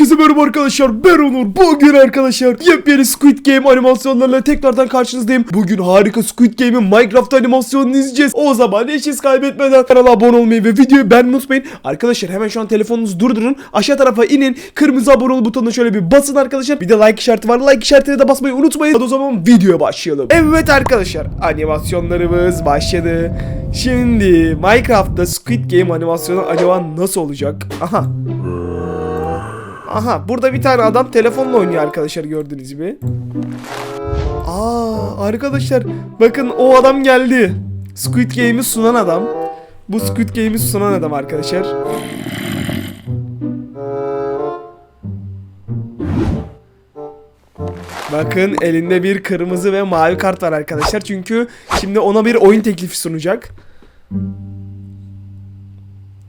Herkese merhaba arkadaşlar ben Onur. Bugün arkadaşlar yepyeni Squid Game animasyonlarla tekrardan karşınızdayım. Bugün harika Squid Game'in Minecraft animasyonunu izleyeceğiz. O zaman hız kaybetmeden kanala abone olmayı ve videoyu beğenmeyi unutmayın. Arkadaşlar hemen şu an telefonunuzu durdurun. Aşağı tarafa inin. Kırmızı abone ol butonuna şöyle bir basın arkadaşlar. Bir de like işareti var. Like işaretine de basmayı unutmayın. Hadi o zaman videoya başlayalım. Evet arkadaşlar animasyonlarımız başladı. Şimdi Minecraft'ta Squid Game animasyonu acaba nasıl olacak? Aha Aha burada bir tane adam telefonla oynuyor arkadaşlar gördüğünüz gibi. Aa arkadaşlar bakın o adam geldi. Squid Game'i sunan adam. Bu Squid Game'i sunan adam arkadaşlar. Bakın elinde bir kırmızı ve mavi kart var arkadaşlar. Çünkü şimdi ona bir oyun teklifi sunacak.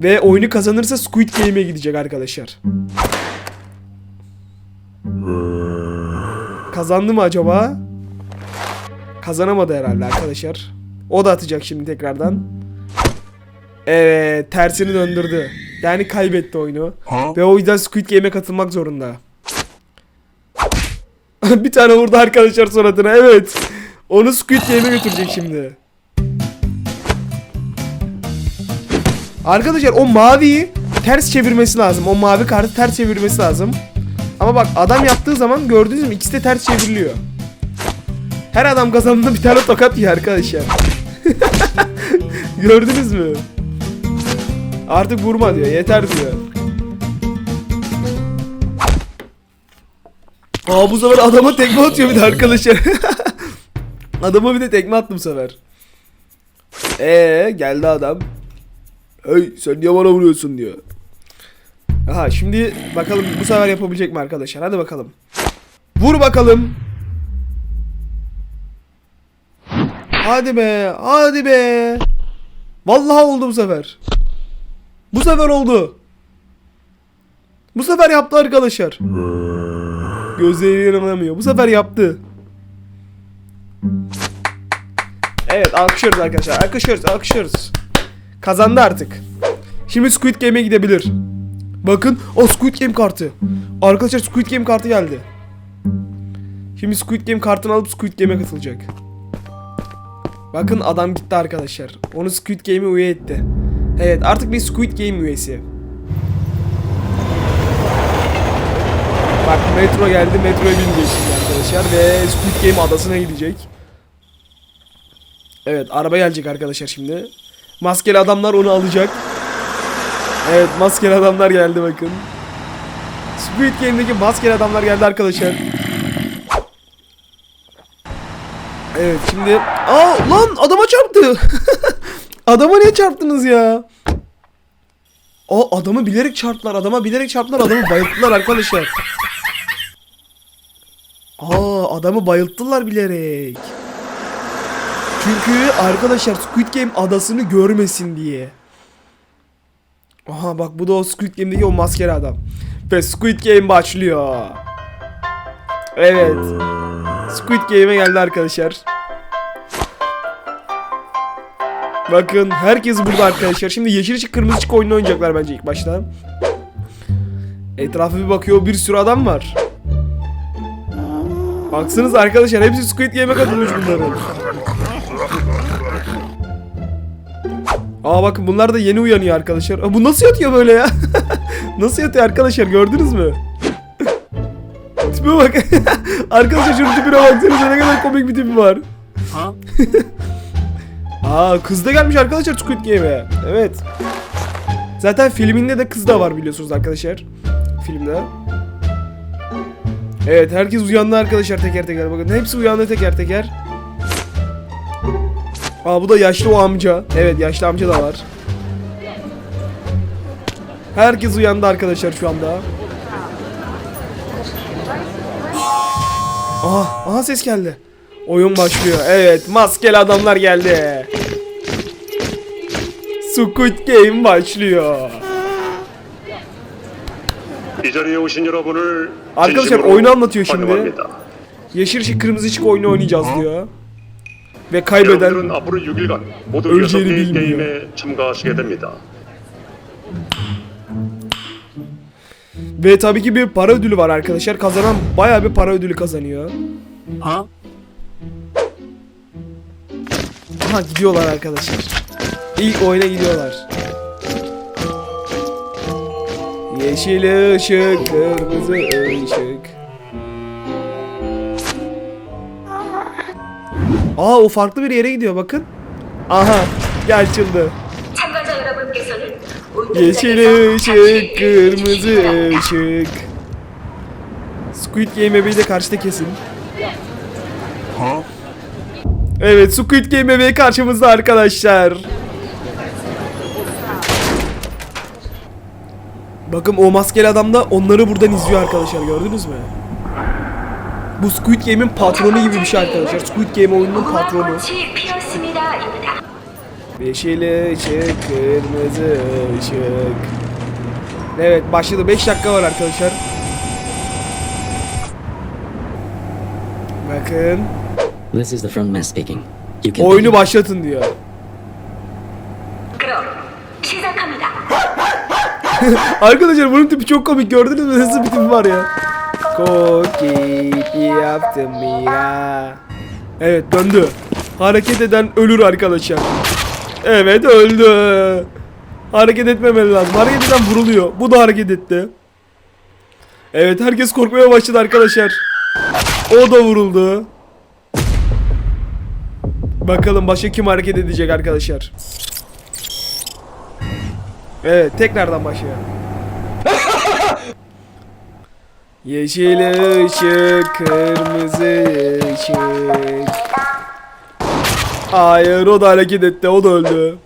Ve oyunu kazanırsa Squid Game'e gidecek arkadaşlar. Kazandı mı acaba? Kazanamadı herhalde arkadaşlar. O da atacak şimdi tekrardan. Evet tersini döndürdü. Yani kaybetti oyunu. Ve o yüzden Squid Game'e katılmak zorunda. bir tane vurdu arkadaşlar suratına evet. Onu Squid Game'e götürecek şimdi. Arkadaşlar o maviyi ters çevirmesi lazım. O mavi kartı ters çevirmesi lazım. Ama bak adam yaptığı zaman gördünüz mü ikisi de ters çevriliyor. Her adam kazandığında bir tane tokat yiyor arkadaşlar. Gördünüz mü? Artık vurma diyor. Yeter diyor. Aa bu sefer adama tekme atıyor bir de arkadaşlar. adama bir de tekme attım sefer. Ee geldi adam. Hey sen niye bana vuruyorsun diyor. Aha şimdi bakalım bu sefer yapabilecek mi arkadaşlar? Hadi bakalım. Vur bakalım. Hadi be, hadi be. Vallahi oldu bu sefer. Bu sefer oldu. Bu sefer yaptı arkadaşlar. Gözleri inanamıyor. Bu sefer yaptı. Evet alkışlıyoruz arkadaşlar. Alkışlıyoruz, alkışlıyoruz. Kazandı artık. Şimdi Squid Game'e gidebilir. Bakın o Squid Game kartı. Arkadaşlar Squid Game kartı geldi. Şimdi Squid Game kartını alıp Squid Game'e katılacak. Bakın adam gitti arkadaşlar. Onu Squid Game'e üye etti. Evet artık bir Squid Game üyesi. Bak metro geldi. Metroya binecek arkadaşlar. Ve Squid Game adasına gidecek. Evet araba gelecek arkadaşlar şimdi. Maskeli adamlar onu alacak. Evet maskeli adamlar geldi bakın. Squid Game'deki maskeli adamlar geldi arkadaşlar. Evet şimdi... Aa lan adama çarptı. adama niye çarptınız ya? O adamı bilerek çarptılar. Adama bilerek çarptılar. Adamı bayılttılar arkadaşlar. Aa adamı bayılttılar bilerek. Çünkü arkadaşlar Squid Game adasını görmesin diye. Aha bak bu da o Squid Game'deki o maskeli adam. Ve Squid Game başlıyor. Evet. Squid Game'e geldi arkadaşlar. Bakın herkes burada arkadaşlar. Şimdi yeşil ışık kırmızı ışık oyunu oynayacaklar bence ilk başta. Etrafa bir bakıyor bir sürü adam var. Baksanız arkadaşlar hepsi Squid Game'e katılmış bunların. Aa bakın bunlar da yeni uyanıyor arkadaşlar. Aa, bu nasıl yatıyor böyle ya? nasıl yatıyor arkadaşlar gördünüz mü? Tipe bak. arkadaşlar şunun tipine baksanıza ne kadar komik bir tipi var. Ha? Aa kız da gelmiş arkadaşlar Squid Game'e. Evet. Zaten filminde de kız da var biliyorsunuz arkadaşlar. Filmde. Evet herkes uyandı arkadaşlar teker teker bakın. Hepsi uyandı teker teker. Aa bu da yaşlı o amca. Evet yaşlı amca da var. Herkes uyandı arkadaşlar şu anda. Aha, aha ses geldi. Oyun başlıyor. Evet maskeli adamlar geldi. Squid Game başlıyor. Arkadaşlar oyunu anlatıyor şimdi. Yeşil ışık kırmızı ışık oyunu oynayacağız diyor Ve kaybeden 여러분들은 앞으로 6일간 모두 öleceğini 6개 bilmiyor. 게임에 참가하시게 됩니다. Ve tabii ki bir para ödülü var arkadaşlar. Kazanan bayağı bir para ödülü kazanıyor. Huh? Aha gidiyorlar arkadaşlar. İlk oyuna gidiyorlar. Yeşil ışık, kırmızı ışık. Aa o farklı bir yere gidiyor bakın. Aha gerçildi. Yeşil ışık, kırmızı ışık. Squid Game bebeği de karşıda kesin. Evet Squid Game bebeği karşımızda arkadaşlar. Bakın o maskeli adam da onları buradan izliyor arkadaşlar gördünüz mü? Bu Squid Game'in patronu gibi bir şey arkadaşlar. Squid Game oyununun patronu. Yeşil ışık, kırmızı ışık. Evet başladı. 5 dakika var arkadaşlar. Bakın. This is the front man speaking. You can Oyunu başlatın diyor. arkadaşlar bunun tipi çok komik gördünüz mü? Nasıl bir tipi var ya? Koki yaptım ya. Evet döndü. Hareket eden ölür arkadaşlar. Evet öldü. Hareket etmemeli lazım. Hareket eden vuruluyor. Bu da hareket etti. Evet herkes korkmaya başladı arkadaşlar. O da vuruldu. Bakalım başka kim hareket edecek arkadaşlar. Evet tekrardan başlayalım. Yeşil ışık, kırmızı ışık. Hayır o da hareket etti, o da öldü.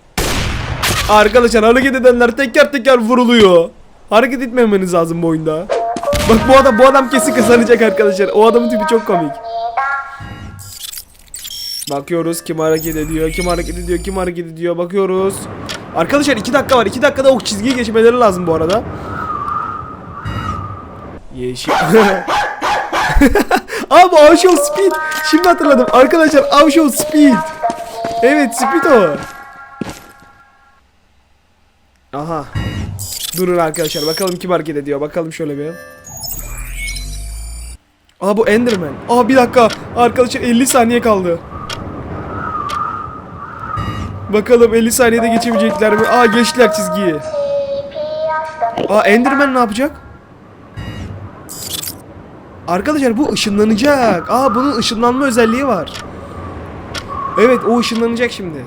Arkadaşlar hareket edenler teker teker vuruluyor. Hareket etmemeniz lazım bu oyunda. Bak bu adam bu adam kesin kazanacak arkadaşlar. O adamın tipi çok komik. Bakıyoruz kim hareket ediyor, kim hareket ediyor, kim hareket ediyor. Bakıyoruz. Arkadaşlar 2 dakika var. 2 dakikada o çizgiyi geçmeleri lazım bu arada. Yeşil. Aa bu Avşov Speed. Şimdi hatırladım. Arkadaşlar Avşov Speed. Evet Speed o. Aha. Durun arkadaşlar bakalım kim hareket ediyor. Bakalım şöyle bir. Aa bu Enderman. Aa bir dakika. Arkadaşlar 50 saniye kaldı. Bakalım 50 saniyede geçebilecekler mi? Aa geçtiler çizgiyi. Aa Enderman ne yapacak? Arkadaşlar bu ışınlanacak. Aa bunun ışınlanma özelliği var. Evet o ışınlanacak şimdi.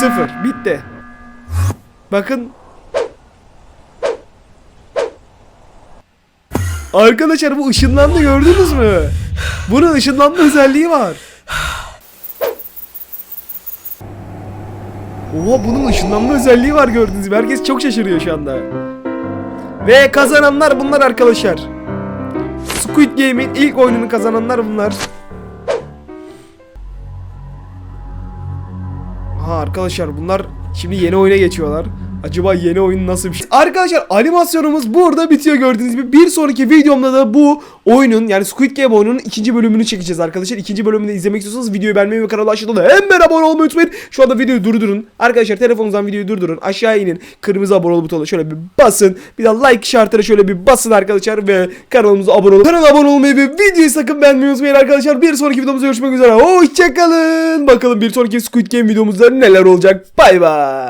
Sıfır. Bitti. Bakın. Arkadaşlar bu ışınlandı gördünüz mü? Bunun ışınlanma özelliği var. Oha bunun ışınlanma özelliği var gördüğünüz gibi. Herkes çok şaşırıyor şu anda. Ve kazananlar bunlar arkadaşlar. Squid Game'in ilk oyununu kazananlar bunlar. Ha arkadaşlar bunlar şimdi yeni oyuna geçiyorlar. Acaba yeni oyun nasıl bir şey? Arkadaşlar animasyonumuz burada bitiyor gördüğünüz gibi. Bir sonraki videomda da bu oyunun yani Squid Game oyununun ikinci bölümünü çekeceğiz arkadaşlar. İkinci bölümünü izlemek istiyorsanız videoyu beğenmeyi ve kanala aşağıda da hemen abone olmayı unutmayın. Şu anda videoyu durdurun. Arkadaşlar telefonunuzdan videoyu durdurun. Aşağı inin. Kırmızı abone ol butonuna şöyle bir basın. Bir de like işaretine şöyle bir basın arkadaşlar ve kanalımıza abone olun. Kanala abone olmayı ve videoyu sakın beğenmeyi unutmayın arkadaşlar. Bir sonraki videomuzda görüşmek üzere. Hoşçakalın. Bakalım bir sonraki Squid Game videomuzda neler olacak. Bay bay.